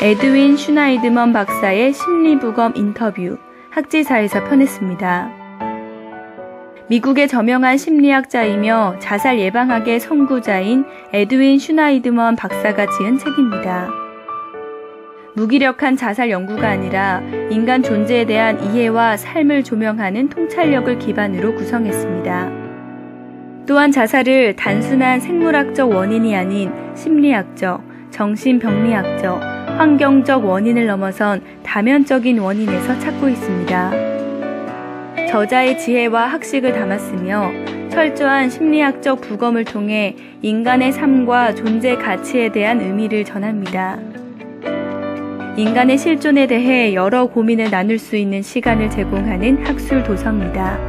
에드윈 슈나이드먼 박사의 심리부검 인터뷰 학지사에서 편했습니다. 미국의 저명한 심리학자이며 자살 예방학의 선구자인 에드윈 슈나이드먼 박사가 지은 책입니다. 무기력한 자살 연구가 아니라 인간 존재에 대한 이해와 삶을 조명하는 통찰력을 기반으로 구성했습니다. 또한 자살을 단순한 생물학적 원인이 아닌 심리학적, 정신병리학적, 환경적 원인을 넘어선 다면적인 원인에서 찾고 있습니다. 저자의 지혜와 학식을 담았으며 철저한 심리학적 부검을 통해 인간의 삶과 존재 가치에 대한 의미를 전합니다. 인간의 실존에 대해 여러 고민을 나눌 수 있는 시간을 제공하는 학술 도서입니다.